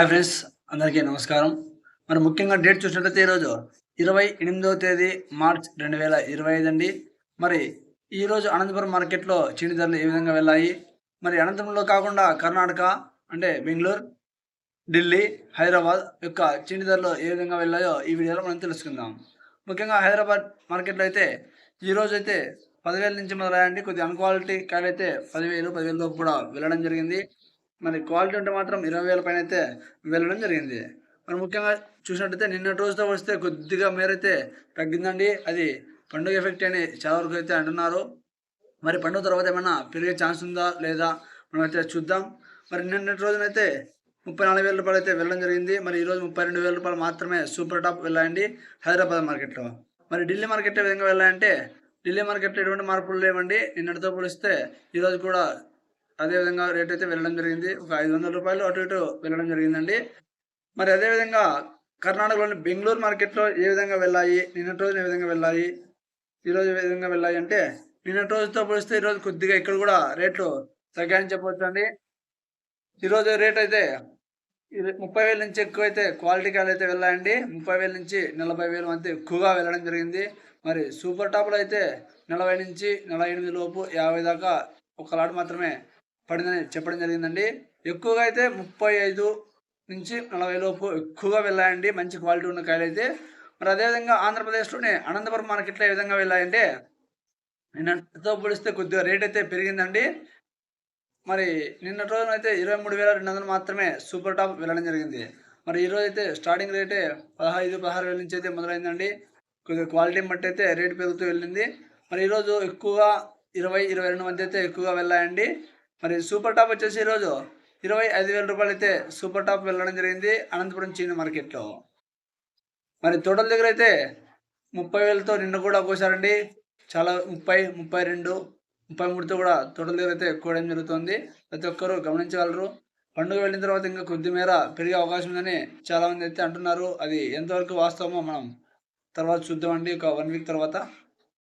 Hi friends అందరికీ నమస్కారం. మరి ముఖ్యంగా డేట్ చూసినట్లయితే ఈరోజు ఇరవై ఎనిమిదవ తేదీ మార్చ్ రెండు వేల ఇరవై ఐదు అండి. మరి ఈరోజు అనంతపురం మార్కెట్లో చీని ధరలు ఏ విధంగా వెళ్ళాయి? మరి అనంతపురంలో కాకుండా కర్ణాటక అంటే బెంగళూరు ఢిల్లీ హైదరాబాద్ యొక్క చీని ధరలు ఏ విధంగా వెళ్ళాయో ఈ వీడియోలో మనం తెలుసుకుందాం. ముఖ్యంగా హైదరాబాద్ మార్కెట్లో అయితే ఈరోజు అయితే పదివేల నుంచి మొదలయ్యండి కొద్దిగా అన్క్వాలిటీ కాయలు అయితే పదివేలు పదివేల లోపు కూడా వెళ్ళడం జరిగింది. మరి క్వాలిటీ ఉంటే మాత్రం ఇరవై వేల పైన అయితే వెళ్ళడం జరిగింది. మరి ముఖ్యంగా చూసినట్టయితే నిన్నటి రోజుతో వస్తే కొద్దిగా మేరైతే తగ్గిందండి. అది పండుగ ఎఫెక్ట్ అని చాలా వరకు అయితే అంటున్నారు. మరి పండుగ తర్వాత ఏమైనా పెరిగే ఛాన్స్ ఉందా లేదా మనం అయితే చూద్దాం. మరి నిన్నటి రోజునైతే ముప్పై నాలుగు వేల రూపాయలు అయితే వెళ్ళడం జరిగింది. మరి ఈరోజు ముప్పై రెండు వేల రూపాయలు మాత్రమే సూపర్ టాప్ వెళ్ళాయండి హైదరాబాద్ మార్కెట్లో. మరి ఢిల్లీ మార్కెట్ ఏ విధంగా వెళ్ళాయంటే ఢిల్లీ మార్కెట్లో ఎటువంటి మార్పులు లేవండి. నిన్నటితో పోలిస్తే ఈరోజు కూడా అదే విధంగా రేట్ అయితే వెళ్ళడం జరిగింది. ఒక ఐదు వందల రూపాయలు అటు ఇటు వెళ్ళడం జరిగిందండి. మరి అదేవిధంగా కర్ణాటకలోని బెంగళూరు మార్కెట్లో ఏ విధంగా వెళ్ళాయి? నిన్నటి రోజున ఏ విధంగా వెళ్ళాయి? ఈరోజు ఏ విధంగా వెళ్ళాయి అంటే నిన్నటి రోజుతో పోలిస్తే ఈరోజు కొద్దిగా ఇక్కడ కూడా రేట్లు తగ్గాయని చెప్పవచ్చు అండి ఈరోజు రేట్ అయితే ముప్పై వేల నుంచి ఎక్కువ అయితే క్వాలిటీ కాయలు అయితే వెళ్ళాయండి. ముప్పై వేల నుంచి నలభై వేల మధ్య ఎక్కువగా వెళ్ళడం జరిగింది. మరి సూపర్ టాప్లో అయితే నలభై నుంచి నలభై ఎనిమిది లోపు యాభై దాకా ఒక లాట్ మాత్రమే పడిందని చెప్పడం జరిగిందండి. ఎక్కువగా అయితే ముప్పై ఐదు నుంచి నలభై లోపు ఎక్కువగా వెళ్ళాయండి. మంచి క్వాలిటీ ఉన్న కాయలు అయితే మరి అదేవిధంగా ఆంధ్రప్రదేశ్లోనే అనంతపురం మార్కెట్లో ఏ విధంగా వెళ్ళాయంటే నిన్నతో పోలిస్తే కొద్దిగా రేట్ అయితే పెరిగిందండి. మరి నిన్న రోజున అయితే ఇరవై మూడు వేల రెండు వందలు మాత్రమే సూపర్ టాప్ వెళ్ళడం జరిగింది. మరి ఈరోజు అయితే స్టార్టింగ్ రేటే పదహైదు పదహారు వేల నుంచి అయితే మొదలైందండి. కొద్దిగా క్వాలిటీ బట్టి అయితే రేట్ పెరుగుతూ వెళ్ళింది. మరి ఈరోజు ఎక్కువగా ఇరవై ఇరవై రెండు మధ్య అయితే ఎక్కువగా వెళ్ళాయండి. మరి సూపర్ టాప్ వచ్చేసి ఈరోజు ఇరవై ఐదు వేల రూపాయలు అయితే సూపర్ టాప్ వెళ్ళడం జరిగింది. అనంతపురం చీని మార్కెట్లో. మరి తోటల దగ్గర అయితే ముప్పై వేలతో నిన్న కూడా కోసారండి. చాలా ముప్పై ముప్పై రెండు ముప్పై మూడుతో కూడా తోటల దగ్గర అయితే ఎక్కువడం జరుగుతుంది. ప్రతి ఒక్కరూ గమనించగలరు. పండుగ వెళ్ళిన తర్వాత ఇంకా కొద్ది మేర పెరిగే అవకాశం ఉందని చాలామంది అయితే అంటున్నారు. అది ఎంతవరకు వాస్తవమో మనం తర్వాత చూద్దామండి. ఒక వన్ వీక్ తర్వాత